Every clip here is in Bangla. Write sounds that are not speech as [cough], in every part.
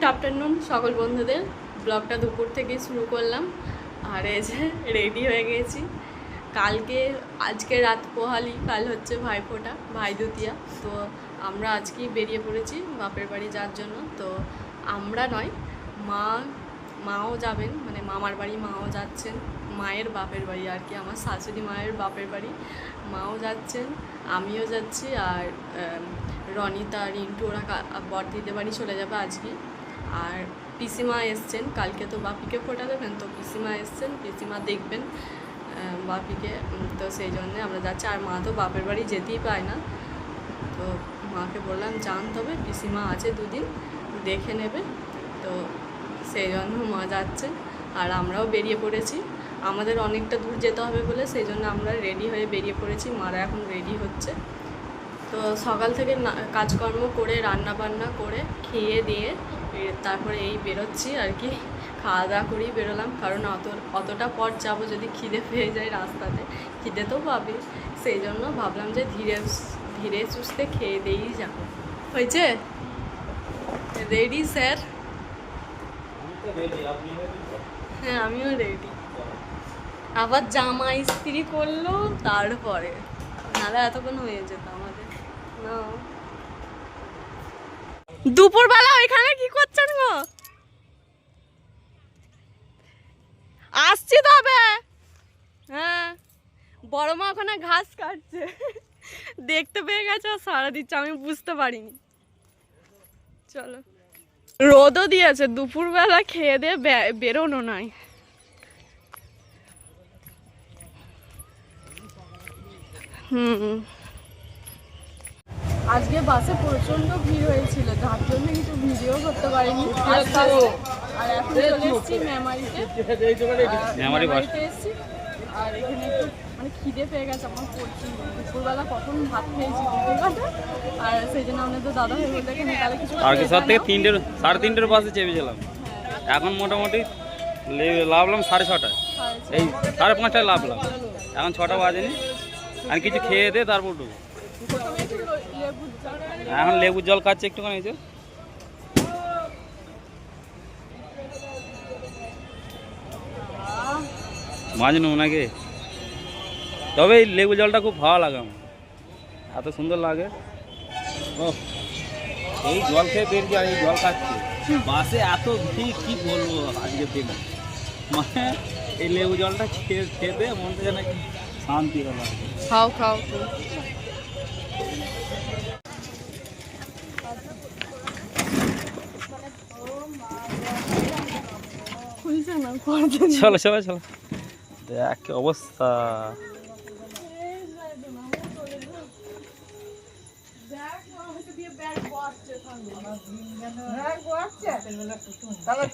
গুড আফটারনুন সকল বন্ধুদের। ব্লগটা দুপুর থেকে শুরু করলাম। আর এই যে রেডি হয়ে গেছি। কালকে, আজকে রাত পোহালি, কাল হচ্ছে ভাইফোঁটা, ভাই দুতিয়া তো আমরা আজকেই বেরিয়ে পড়েছি বাপের বাড়ি যাওয়ার জন্য। তো আমরা নয়, মা, মাও যাবেন মানে মামার বাড়ি মাও যাচ্ছেন। মায়ের বাপের বাড়ি আর কি, আমার শাশুড়ি মায়ের বাপের বাড়ি। মাও যাচ্ছেন, আমিও যাচ্ছি, আর রনিতা, রিন্টু, ওরা বড়দিদের বাড়ি চলে যাবে আজকে। আর পিসিমা এসছেন, কালকে তো বাপিকে ফোটা দেবেন, তো পিসিমা এসছেন, পিসিমা দেখবেন বাপিকে তো সেই জন্যে আমরা যাচ্ছি। আর মা তো বাপের বাড়ি যেতেই পায় না। তো মাকে বললাম, যান তবে, পিসিমা আছে দুদিন, দেখে নেবে। তো সেই জন্য মা যাচ্ছে, আর আমরাও বেরিয়ে পড়েছি। আমাদের অনেকটা দূর যেতে হবে বলে, সেই জন্য আমরা রেডি হয়ে বেরিয়ে পড়েছি। মারা এখন রেডি হচ্ছে। তো সকাল থেকে কাজকর্ম করে রান্না বান্না করে, খেয়ে দিয়ে তারপরে এই বেরোচ্ছি আর কি। খাওয়া দাওয়া করেই বেরোলাম, কারণ অত, অতটা পথ যাব যদি খিদে পেয়ে যায় রাস্তাতে, খিদে তো পাবে সেই জন্য ভাবলাম যে ধীরে ধীরে সুস্থে খেয়ে দিয়েই যাব। হয়েছে? রেডি স্যার হ্যাঁ আমিও রেডি আবার জামা ইস্ত্রি করল, তারপরে। নাহলে এতক্ষণ হয়ে যেত আমাদের না দুপুরবেলা ওইখানে কি করছেন গো? আসছি তবে। হ্যাঁ বড় মা ওখানে ঘাস কাটছে। দেখতে পেয়ে গেছে আর সারা দিচ্ছে, আমি বুঝতে পারিনি। চলো। রোদও দিয়েছে, দুপুরবেলা খেয়ে দিয়ে বেরোনো নয় হুম। আজকে বাসে প্রচণ্ড ভিড় হয়েছিল যার জন্য কিছু ভিডিও করতে পারিনি। আস্তে আস্তে। আর এখন চলে এসেছি মেমারিতে। মেমারিতে এসেছি। আর এখানে একটু মানে খিদে পেয়ে গেছে আমার প্রচুর দুপুরবেলা কখন ভাত খেয়েছি দুপুরবেলা। আর সেই জন্য আমাদের দাদা হয়ে বলতে এখানে তাহলে কিছু আর কি সব থেকে তিনটের সাড়ে তিনটের বাসে চেপেছিলাম। এখন মোটামুটি লাভলাম সাড়ে ছটায়। এই সাড়ে পাঁচটায় লাভলাম। এখন ছটা বাজেনি। আর কিছু খেয়ে দে তারপর ঢুকবো। এখন লেবুর জল খাচ্ছে একটুখানি যে। মাজনু নাকি? তবে এই লেবু জলটা খুব ভালো লাগে আমার। এত সুন্দর লাগে। এই জল খেয়ে বেরিয়ে আর এই জল খাচ্ছে। বাসে এত ভিড়, কি বলব আজকে দিন? মানে এই লেবু জলটা খেয়ে, খেতে মনটা যেন শান্তি হলো। খাও খাও চলো চলো চলো। দেখ কি অবস্থা।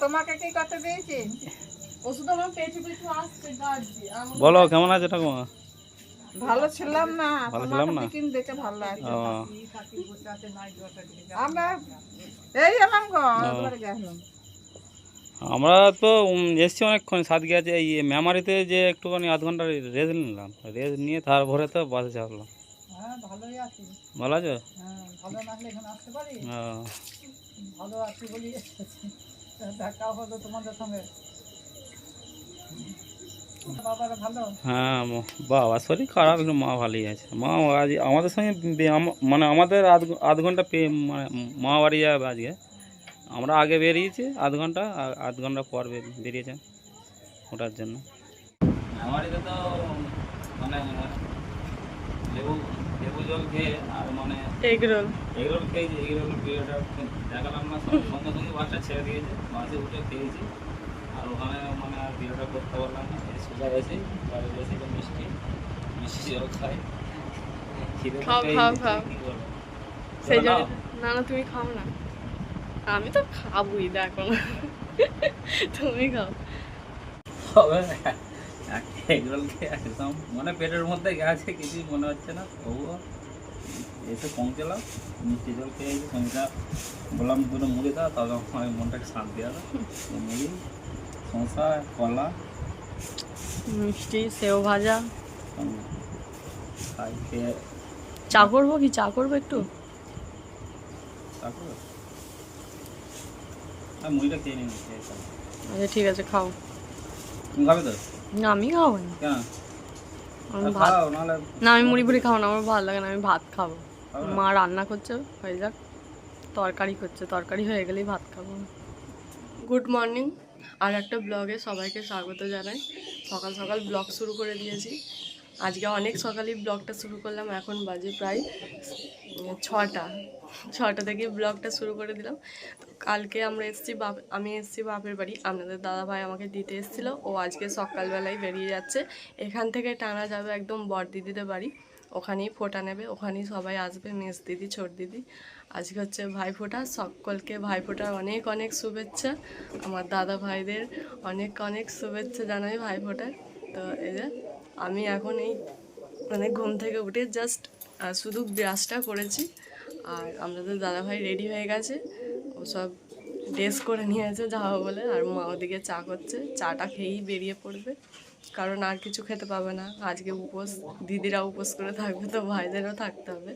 তোমাকে কি করতে দিয়েছি? ওষুধ আমার পেটে পেটে আসছে গাড়ছি বলো কেমন আছে ঠাকুমা? ভালো ছিলাম না। ভালো ছিলাম না? কিন্তু দেখে ভালো লাগছে। আমরা এই এলাম গো গেলাম। আমরা তো এসছি অনেকক্ষণ সাত গেছে এই মেমারিতে যে একটুখানি আধ ঘণ্টা রেস্ট নিলাম। রেস্ট নিয়ে তারপরে তো বাসে চাপলাম। হ্যাঁ আছি। ভালো আছো? হ্যাঁ ভালো আছি বলি দেখা হলো তোমাদের সঙ্গে। হ্যাঁ বাবা শরীর খারাপ একটু মা ভালোই আছে। মা আজ আমাদের সঙ্গে মানে আমাদের আধ আধ ঘণ্টা মানে মা বাড়ি যাবে আজকে। আমরা আগে বেরিয়েছি আধ ঘণ্টা আর আধ ঘণ্টা পর বেরিয়েছে ওটার জন্য। মেমারিতে তো মানে লেবু লেবু জল খেয়ে আর মানে এগ রোল। এগরোল খেয়েছি এগরোল ভিডিওটা দেখালাম না সঙ্গে সঙ্গে বাসটা ছেড়ে দিয়েছে বাসে উঠে খেয়েছি। আর ওখানে মানে আর ভিডিওটা করতে পারলাম না সোজা এসে বাড়ি যে মিষ্টি মিষ্টি জল খাই। খাও, খাও, খাও। সেই জন্য না না তুমি খাও না। আমি তো খাবই দেখো। না তুমি খাও। তবে এগরোল খেয়ে একদম। মানে পেটের মধ্যে গেছে কিছুই মনে হচ্ছে না। তবুও এসে পৌঁছলাম। মিষ্টি জল খেয়ে এসে সঙ্গীটা বললাম দুটো মুড়ি দাও তবে আমার মনটা শান্তি হবে। মুড়ি শসা কলা। মিষ্টি সেও ভাজা। চা করব কি? চা করব একটু? তারপরে আর মুড়িটা খেয়ে নিন খেয়ে খাও। আচ্ছা ঠিক আছে খাও। তুমি খাবে তো? না আমি খাব না। কেন? আমি আর ভাত না আমি মুড়ি ফুড়ি খাব না আমার ভালো লাগে না আমি ভাত খাব। মা রান্না করছে হয়ে যাক। তরকারি করছে তরকারি হয়ে গেলেই ভাত খাব। গুড মর্নিং আর একটা ব্লগে সবাইকে স্বাগত জানাই। সকাল সকাল ব্লগ শুরু করে দিয়েছি। আজকে অনেক সকালেই ব্লগটা শুরু করলাম এখন বাজে প্রায় ছটা ছটা থেকে ব্লগটা শুরু করে দিলাম। কালকে আমরা এসেছি বাপ, আমি এসেছি বাপের বাড়ি। আপনাদের দাদা ভাই আমাকে দিতে এসেছিল। ও আজকে সকালবেলায় বেরিয়ে যাচ্ছে। এখান থেকে টানা যাবে একদম বর দিদিদের বাড়ি। ওখানেই ফোটা নেবে, ওখানেই সবাই আসবে, মেস দিদি, ছোট দিদি। আজকে হচ্ছে ভাইফোঁটা সকলকে ভাইফোঁটার অনেক অনেক শুভেচ্ছা। আমার দাদা ভাইদের অনেক অনেক শুভেচ্ছা জানাই ভাইফোঁটার তো এই যে, আমি এখন এই মানে ঘুম থেকে উঠে জাস্ট শুধু ব্রাশটা করেছি। আর আমাদের দাদা ভাই রেডি হয়ে গেছে। ও সব ড্রেস করে নিয়েছে যাওয়া বলে। আর মা ওদিকে চা করছে। চাটা খেয়েই বেরিয়ে পড়বে। কারণ আর কিছু খেতে পাবে না। আজকে উপোস, দিদিরা উপোস করে থাকবে তো ভাইদেরও থাকতে হবে।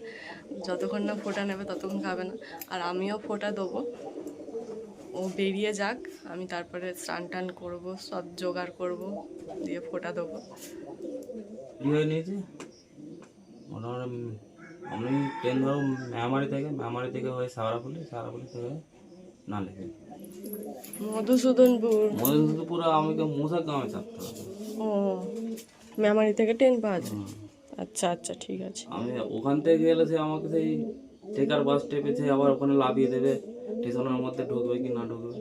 যতক্ষণ না ফোটা নেবে ততক্ষণ খাবে না। আর আমিও ফোটা দেবো। ও বেরিয়ে যাক। আমি তারপরে স্নান টান করব, সব জোগাড় করব, দিয়ে ফোটা দেবো। হয়ে মোটামুটি আমি ট্রেন ধরো মেমারি থেকে মেমারি থেকে হয়ে সাগরাপুলি সাগরাপুলি থেকে না লেগে মধুসূদনপুর মধুসূদনপুর আমাকে মশা গ্রামে চাপতে হবে। ও মেমারি থেকে ট্রেন পাওয়া যায়? আচ্ছা আচ্ছা ঠিক আছে। আমি ওখান থেকে গেলে সে আমাকে সেই টেকার বাস স্টেপেছে আবার ওখানে লাভিয়ে দেবে স্টেশনের মধ্যে ঢুকবে কি না ঢুকবে।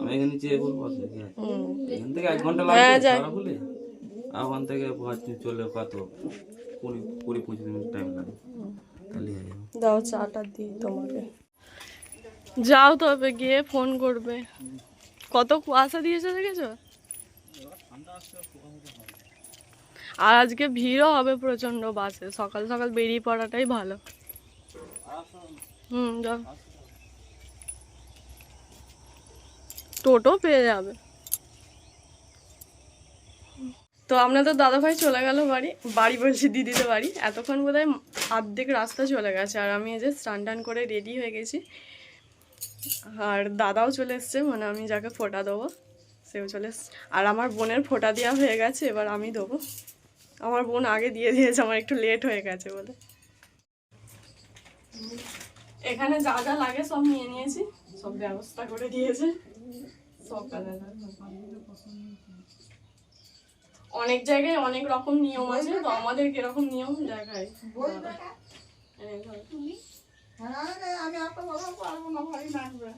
আমি এখানে চেয়ে বলব এখান। থেকে এক ঘণ্টা হ্যাঁ, লাগবে। সাগরাপুলি আর ওখান থেকে চলে কত কুড়ি পঁচিশ মিনিট টাইম লাগে। তাহলে দাও চাটা দিই তোমাকে। যাও তবে গিয়ে ফোন করবে। কত কুয়াশা দিয়েছে দেখেছ? আর আজকে ভিড়ও হবে প্রচণ্ড বাসে। সকাল সকাল বেরিয়ে পড়াটাই ভালো। হুম, যাও। টোটো পেয়ে যাবে। তো আমরা আপনাদের দাদাভাই চলে গেল বাড়ি। বাড়ি বলছি দিদিদের বাড়ি। এতক্ষণ বোধহয় আর্ধেক রাস্তা চলে গেছে, আর আমি এই যে স্নান টান করে রেডি হয়ে গেছি। আর দাদাও চলে এসছে মানে আমি যাকে ফোটা দেবো, সেও চলে আর আমার বোনের ফোটা দেওয়া হয়ে গেছে, এবার আমি দেবো। আমার বোন আগে দিয়ে দিয়েছে, আমার একটু লেট হয়ে গেছে বলে। এখানে যা যা লাগে সব নিয়ে নিয়েছি, সব ব্যবস্থা করে দিয়েছে। সকালে অনেক জায়গায় অনেক রকম নিয়ম আছে তো আমাদের কীরকম নিয়ম দেখায়? আমি পারব না ভাই নাচবে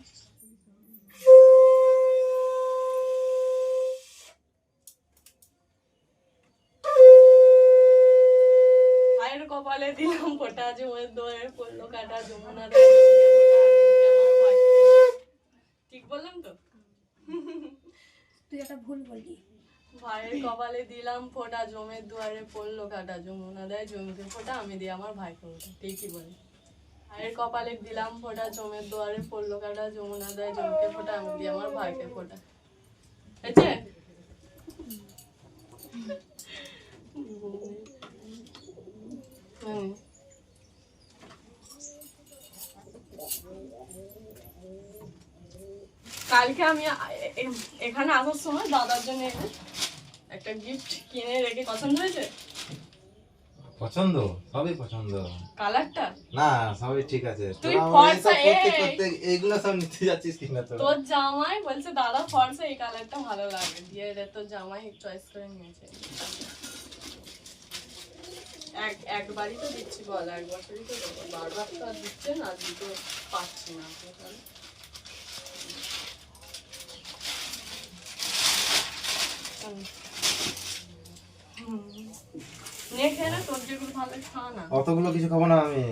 ভাইয়ের কপালে দিলাম ফোটা জমের দোয়ের পড়ল কাটা যমুনা আমি। ঠিক বললাম তো? তুই একটা ভুল বললি। ভাইয়ের [laughs] কপালে দিলাম ফোটা জমের দুয়ারে পড়ল কাটা যমুনা দেয় জমিতে ফোটা আমি দিই আমার ভাইকে ওটা ঠিকই বলে। ভাইয়ের কপালে দিলাম ফোটা জমের দুয়ারে পড়ল কাটা যমুনা দেয় জমকে ফোটা আমি দিই আমার ভাইকে ফোটা। হয়েছে? কালকে আমি এখানে আসার সময় দাদার জন্য একটা গিফট কিনে রেখে পছন্দ হয়েছে? পছন্দ? সবই পছন্দ। কালারটা? না সবই ঠিক আছে। তুই ফর্সা, করতে করতে এইগুলো সব নিতে যাচ্ছিস কিনা তোর? তোর জামাই বলছে দাদা ফর্সা এই কালারটা ভালো লাগে। দিয়ে রে তোর জামাই চয়েস করে নিয়েছে। এক একবারই তো দিচ্ছি বল এক বছরই তো দেবো। বারবার তো আর দিচ্ছে না দিতে পারছি না তাহলে। হুম। হুম। নে খেয়ে না তোর যেগুলো ভালো লাগে খা না অতগুলো কিছু খাব না আমি।